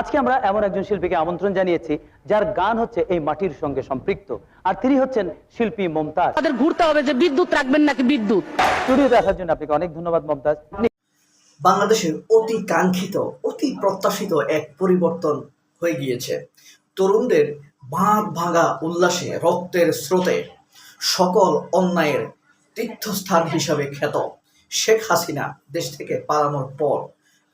আজকে আমরা এমন একজন শিল্পীকে আমন্ত্রণ জানিয়েছি যার গান হচ্ছে এই মাটির সঙ্গে সম্পৃক্ত। আর তিনি হচ্ছেন শিল্পী মমতাজ। তাদের ঘুরতে হবে যে বিদ্যুৎ রাখবেন নাকি বিদ্যুৎ। স্টুডিওতে আসার জন্য আপনাকে অনেক ধন্যবাদ মমতাজ। বাংলাদেশের অতি কাঙ্ক্ষিত অতি প্রত্যাশিত এক পরিবর্তন হয়ে গিয়েছে। তরুণদের বাঁধ ভাঙা উল্লাসে রক্তের স্রোতে সকল অন্যায়ের তীর্থস্থান হিসাবে খ্যাত শেখ হাসিনা দেশ থেকে পালানোর পর।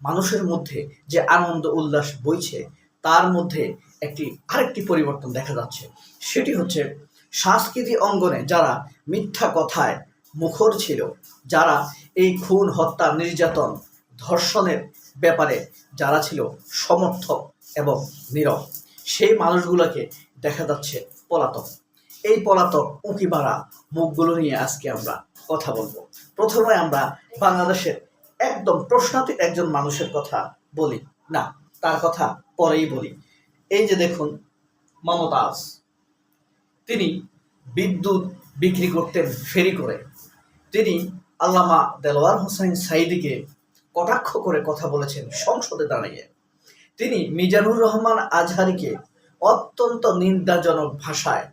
মানুষের মধ্যে যে আনন্দ, উল্লাস বইছে, তার মধ্যে একটি, আরেকটি পরিবর্তন দেখা যাচ্ছে। সেটি হচ্ছে সাংস্কৃতিক অঙ্গনে যারা মিথ্যা কথায় মুখর ছিল, যারা এই খুন, হত্যা, নির্যাতন, ধর্ষণের ব্যাপারে যারা ছিল সমর্থক এবং নীরব, সেই মানুষগুলোকে দেখা যাচ্ছে পলাতক। এই পলাতক উঁকি মারা মুখগুলো নিয়ে আজকে আমরা কথা বলব। প্রথমে আমরা বাংলাদেশের একদম প্রশ্নাতীত একজন মানুষের কথা বলি। না, তার কথা পরেই বলি। এই যে দেখুন মমতাজ তিনি বিদ্যুৎ বিক্রি করতেন ফেরি করে, তিনি আল্লামা দেলোয়ার হোসেন সাইদিকে কটাক্ষ করে কথা বলেছেন সংসদে দাঁড়িয়ে। তিনি মিজানুর রহমান আজহারিকে অত্যন্ত নিন্দাজনক ভাষায়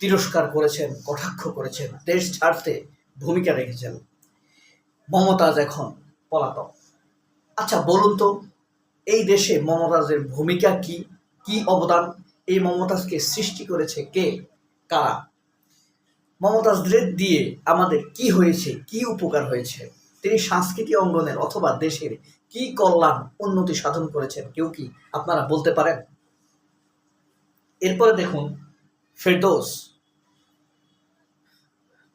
তিরস্কার করেছেন, কটাক্ষ করেছেন, দেশ ছাড়তে ভূমিকা রেখেছেন। মমতাজ এখন পলাতক। আচ্ছা বলুন তো, এই দেশে মমতাজের ভূমিকা কি? কি অবদান? এই মমতাজকে সৃষ্টি করেছে কে? কারা? মমতাজদের দিয়ে আমাদের কি হয়েছে? কি উপকার হয়েছে? তিনি সাংস্কৃতিক অঙ্গনের অথবা দেশের কি কল্যাণ, উন্নতি সাধন করেছেন? কেউ কি আপনারা বলতে পারেন? এরপরে দেখুন, ফেরদৌস।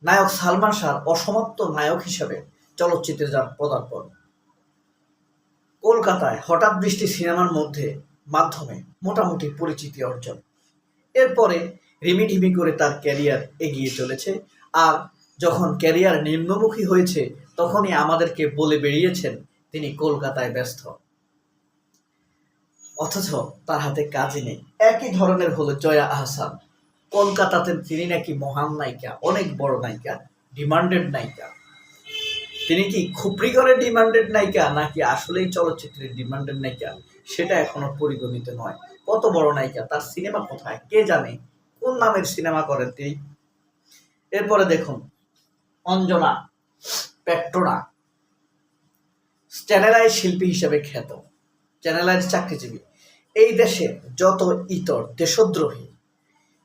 নায়ক সালমান শাহর অসমাপ্ত নায়ক হিসেবে চলচ্চিত্রে যার পদার্পণ। কলকাতায় হঠাৎ বৃষ্টি সিনেমার মধ্যে মাধ্যমে মোটামুটি পরিচিতি অর্জন। এরপরে রিমিঢিমি করে তার ক্যারিয়ার এগিয়ে চলেছে আর যখন ক্যারিয়ার নিম্নমুখী হয়েছে তখনই আমাদেরকে বলে বেরিয়েছেন তিনি কলকাতায় ব্যস্ত। অথচ তার হাতে কাজই নেই। একই ধরনের হলো জয়া আহসান। কলকাতাতে তিনি নাকি মহান নায়িকা, অনেক বড় নায়িকা, ডিমান্ডেড নায়িকা। তিনি কি খুপড়িগড়ের ডিমান্ডেড নায়িকা নাকি আসলেই চলচ্চিত্রের ডিমান্ডেড নায়িকা? সেটা এখনও পরিগণিত নয়। কত বড় নায়িকা? তার সিনেমা কোথায়? কে জানে? কোন নামের সিনেমা করেন তিনি? এরপরে দেখুন, অঞ্জনা, পেট্রোনা। চ্যানেলাইজ শিল্পী হিসেবে খ্যাত। চ্যানেলাইজ চাকরিজীবী। এই দেশে যত ইতর, দেশদ্রোহী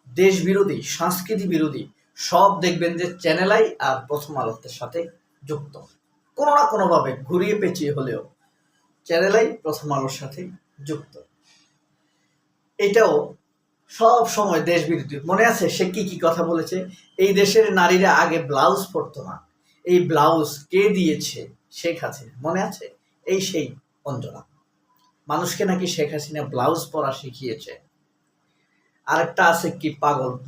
দেশ বিরোধী সংস্কৃতি বিরোধী সব দেখবেন যে চ্যানেলাই আর প্রথম আলোকের সাথে যুক্ত। কোনো না কোনোভাবে ঘুরিয়ে পেঁচিয়ে হলেও চ্যানেলাই প্রথম আলোর সাথে যুক্ত। এটাও সব সময় দেশ বিরোধী মনে আছে সে কি কি কথা বলেছে? এই দেশের নারীরা আগে ব্লাউজ পরতো না। এই ব্লাউজ কে দিয়েছে? শেখ হাসিনা। মনে আছে? এই সেই অঞ্জনা। মানুষকে নাকি শেখ হাসিনা ব্লাউজ পরা শিখিয়েছে। আরেকটা আছে কি পাগল?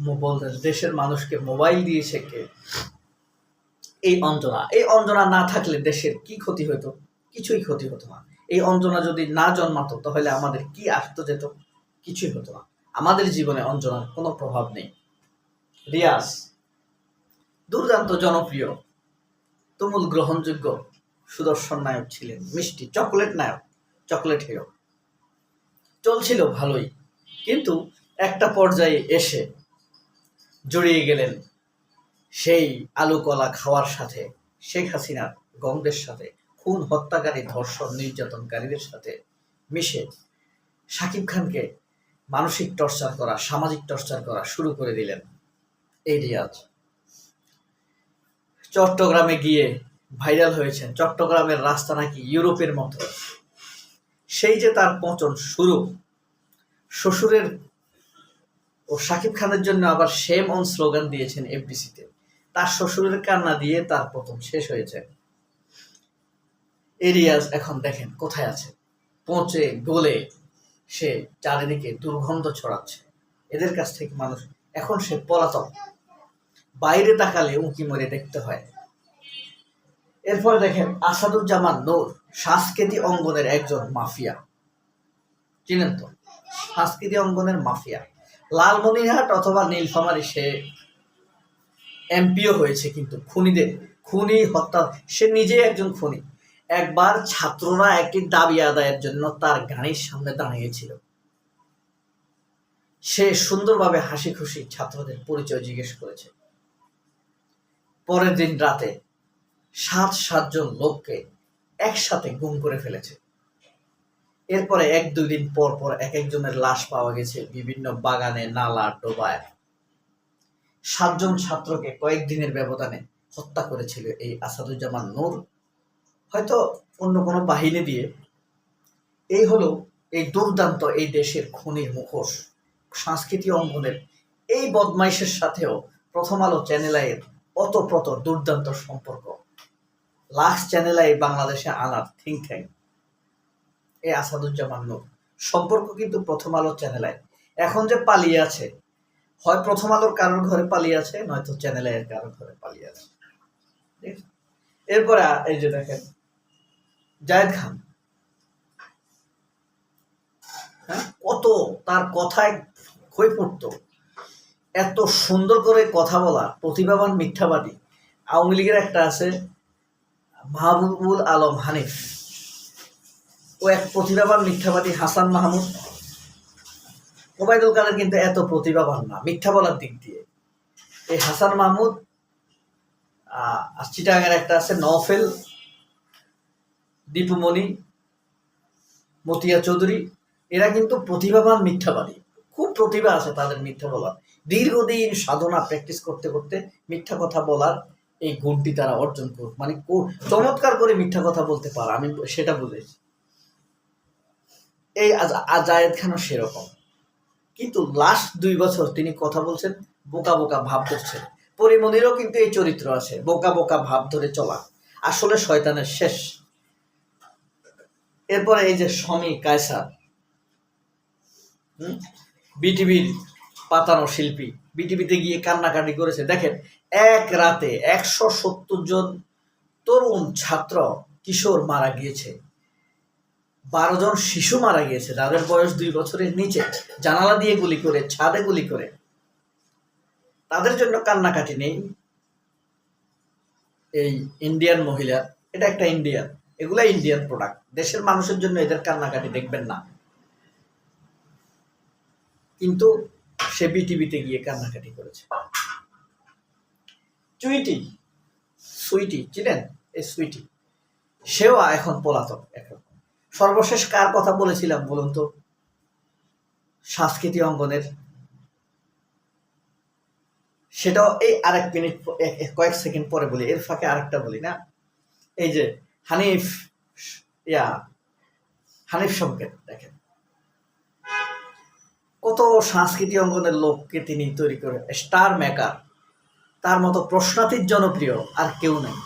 দেশের মানুষকে মোবাইল দিয়েছে কে? এই অঞ্জনা এই অঞ্জনা না থাকলে দেশের কি ক্ষতি হতো কিছুই ক্ষতি হতো না। এই অঞ্জনা যদি না জন্মাতো, তাহলে আমাদের কি আসতো যেত? কিছুই হতো না। আমাদের জীবনে অঞ্জনার কোনো প্রভাব নেই। রিয়াজ, দুর্দান্ত জনপ্রিয়, তুমুল গ্রহণযোগ্য সুদর্শন নায়ক ছিলেন। মিষ্টি চকোলেট নায়ক, চকলেট হিরো। চলছিল ভালোই, কিন্তু একটা পর্যায়ে এসে জড়িয়ে গেলেন সেই আলু কলা খাওয়ার সাথে, শেখ হাসিনার গন্ধের সাথে, খুন হত্যাকারী ধর্ষণ নির্যাতনকারীদের সাথে মিশে সাকিব খানকে মানসিক টর্চার করা, সামাজিক টর্চার করা শুরু করে দিলেন এই রিয়াজ। চট্টগ্রামে গিয়ে ভাইরাল হয়েছেন। চট্টগ্রামের রাস্তা নাকি ইউরোপের মতো। সেই যে তার পচন শুরু, শ্বশুরের ও শাকিব খানের জন্য আবার সেম অন স্লোগান দিয়েছেন এফডিসিতে। তার শ্বশুরের কান্না দিয়ে তার প্রথম শেষ হয়েছে এরিয়াজ এখন দেখেন কোথায় আছে? পচে, গলে সে চারিদিকে দুর্গন্ধ ছড়াচ্ছে। এদের কাছ থেকে মানুষ, এখন সে পলাতক। বাইরে তাকালে উঁকি মরে দেখতে হয়। এরপর দেখেন আসাদুজ্জামান নূর, সাংস্কৃতিক অঙ্গনের একজন মাফিয়া। চিনেন তো? সাংস্কৃতিক অঙ্গনের মাফিয়া। লালমনিরহাট অথবা নীলফামারী সে এমপিও হয়েছে কিন্তু খুনিদের, খুনি হত্যা, সে নিজেই একজন খুনি। একবার ছাত্ররা একটি দাবি আদায়ের জন্য তার গাড়ির সামনে দাঁড়িয়েছিল। সে সুন্দরভাবে হাসি খুশি ছাত্রদের পরিচয় জিজ্ঞেস করেছে। পরের দিন রাতে সাত সাতজন লোককে একসাথে গুম করে ফেলেছে। এরপরে এক, দুই দিন পর পর এক, একজনের লাশ পাওয়া গেছে বিভিন্ন বাগানে, নালা, ডোবায়। সাতজন ছাত্রকে কয়েকদিনের ব্যবধানে হত্যা করেছিল এই আসাদুজ্জামান নূর। হয়তো অন্য কোনো বাহিনী দিয়ে। এই হলো এই দুর্দান্ত এই দেশের খুনির মুখোশ। সাংস্কৃতিক অঙ্গনের এই বদমাইশের সাথেও প্রথম আলো চ্যানেলের অতপ্রত দুর্দান্ত সম্পর্ক। লাস্ট চ্যানেলাই বাংলাদেশে আনার থিঙ্ক ট্যাঙ্ক এই আসাদুজ্জামান নূর। সম্পর্ক কিন্তু প্রথম আলো চ্যানেলায় এখন যে পালিয়ে আছে হয় প্রথম আলোর কারোর ঘরে পালিয়ে আছে, নয়তো চ্যানেলের কারোর ঘরে পালিয়ে আছে। ঠিক আছে? এরপরে এই যে দেখেন, জায়েদ খান। হ্যাঁ? কত তার কথায় খই পড়তো এত সুন্দর করে কথা বলা, প্রতিভাবান মিথ্যাবাদী। আওয়ামী লীগের একটা আছে, মাহবুবুল আলম হানিফ। ও এক প্রতিভাবান মিথ্যাবাদী হাসান মাহমুদ। ওবায়দুল কাদের কিন্তু এত প্রতিভাবান না, মিথ্যা বলার দিক দিয়ে। এই হাসান মাহমুদ আর একটা আছে নফেল দীপুমণি, মতিয়া চৌধুরী, এরা কিন্তু প্রতিভাবান মিথ্যাবাদী খুব প্রতিভা আছে তাদের মিথ্যা বলার। দীর্ঘদিন সাধনা প্র্যাকটিস করতে করতে মিথ্যা কথা বলার এই গুণটি তারা অর্জন করুক মানে চমৎকার করে মিথ্যা কথা বলতে পারে, আমি সেটা বুঝেছি। এই আজ- আজায়েদ খানও সেরকম। কিন্তু লাস্ট দুই বছর তিনি কথা বলছেন, বোকা বোকা ভাব ধরছেন পরিমণিরও কিন্তু এই চরিত্র আছে, বোকা বোকা ভাব ধরে চলা। আসলে শয়তানের শেষ। এরপরে এই যে স্বামী কায়সার বিটিভির পাতানো শিল্পী বিটিভিতে গিয়ে কান্নাকাটি করেছে। দেখেন, এক রাতে একশো সত্তর জন তরুণ ছাত্র কিশোর মারা গিয়েছে। বারো জন শিশু মারা গিয়েছে, তাদের বয়স দুই বছরের নিচে। জানালা দিয়ে গুলি করে, ছাদে গুলি করে। তাদের জন্য কান্নাকাটি নেই। এই ইন্ডিয়ান মহিলা, এটা একটা ইন্ডিয়ান এগুলা ইন্ডিয়ান প্রোডাক্ট দেশের মানুষের জন্য এদের কান্নাকাটি দেখবেন না। কিন্তু সে বিটিভিতে গিয়ে কান্নাকাটি করেছে। চুইটি, সুইটি, চিনেন? এই সুইটি, সেও এখন পলাতক এখন। সর্বশেষ কার কথা বলেছিলাম বলুন তো? সাংস্কৃতিক অঙ্গনের। সেটাও এই আরেক মিনিট কয়েক সেকেন্ড পরে বলি, এর ফাঁকে আরেকটা বলি, না? এই যে হানিফ ইয়া, হানিফ সংকেত দেখেন। কত সাংস্কৃতিক অঙ্গনের লোককে তিনি তৈরি করে, স্টার মেকার, তার মতো প্রশ্নাতীত জনপ্রিয় আর কেউ নেই।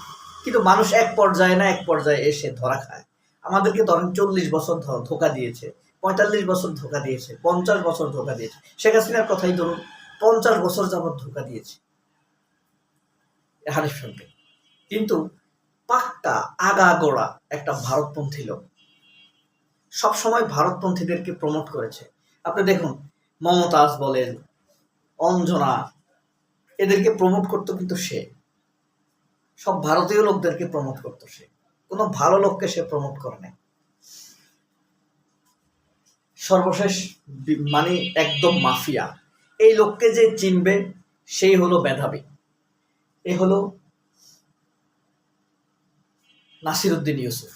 কিন্তু মানুষ এক পর্যায়ে না, এক পর্যায়ে এসে ধরা খায়। আমাদেরকে ধরেন চল্লিশ বছর ধোকা দিয়েছে, পঁয়তাল্লিশ বছর ধোকা দিয়েছে, পঞ্চাশ বছর ধোকা দিয়েছে। শেখ হাসিনার কথাই ধরুন, পঞ্চাশ বছর যাবৎ ধোকা দিয়েছে। হানিফ সঙ্গে কিন্তু পাক্কা আগাগোড়া একটা ভারতপন্থী লোক সবসময় ভারতপন্থীদেরকে প্রমোট করেছে। আপনি দেখুন, মমতাজ বলেন অঞ্জনা এদেরকে প্রমোট করতো কিন্তু সে। সব ভারতীয় লোকদেরকে প্রমোট করতো সে। কোনো ভালো লোককে সে প্রমোট করে নাই। সর্বশেষ মানে একদম মাফিয়া। এই লোককে যে চিনবে, সেই হলো মেধাবী। এ হলো নাসিরুদ্দিন ইউসুফ।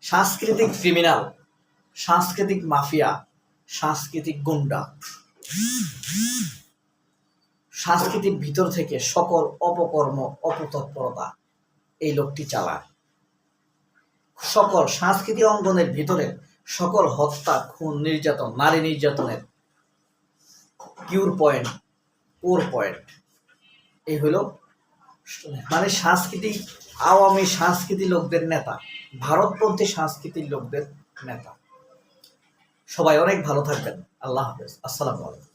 সাংস্কৃতিক ক্রিমিনাল সাংস্কৃতিক মাফিয়া, সাংস্কৃতিক গুন্ডা। সাংস্কৃতিক ভিতর থেকে সকল অপকর্ম, অপতৎপরতা এই লোকটি চালায়। সকল সাংস্কৃতিক অঙ্গনের ভিতরে সকল হত্যা, খুন, নির্যাতন, নারী নির্যাতনের কিউর পয়েন্ট কোর পয়েন্ট এই হলো মানে সাংস্কৃতিক, আওয়ামী সাংস্কৃতিক লোকদের নেতা ভারতপন্থী সাংস্কৃতিক লোকদের নেতা। সবাই অনেক ভালো থাকবেন। আল্লাহ হাফেজ। আসসালামু আলাইকুম।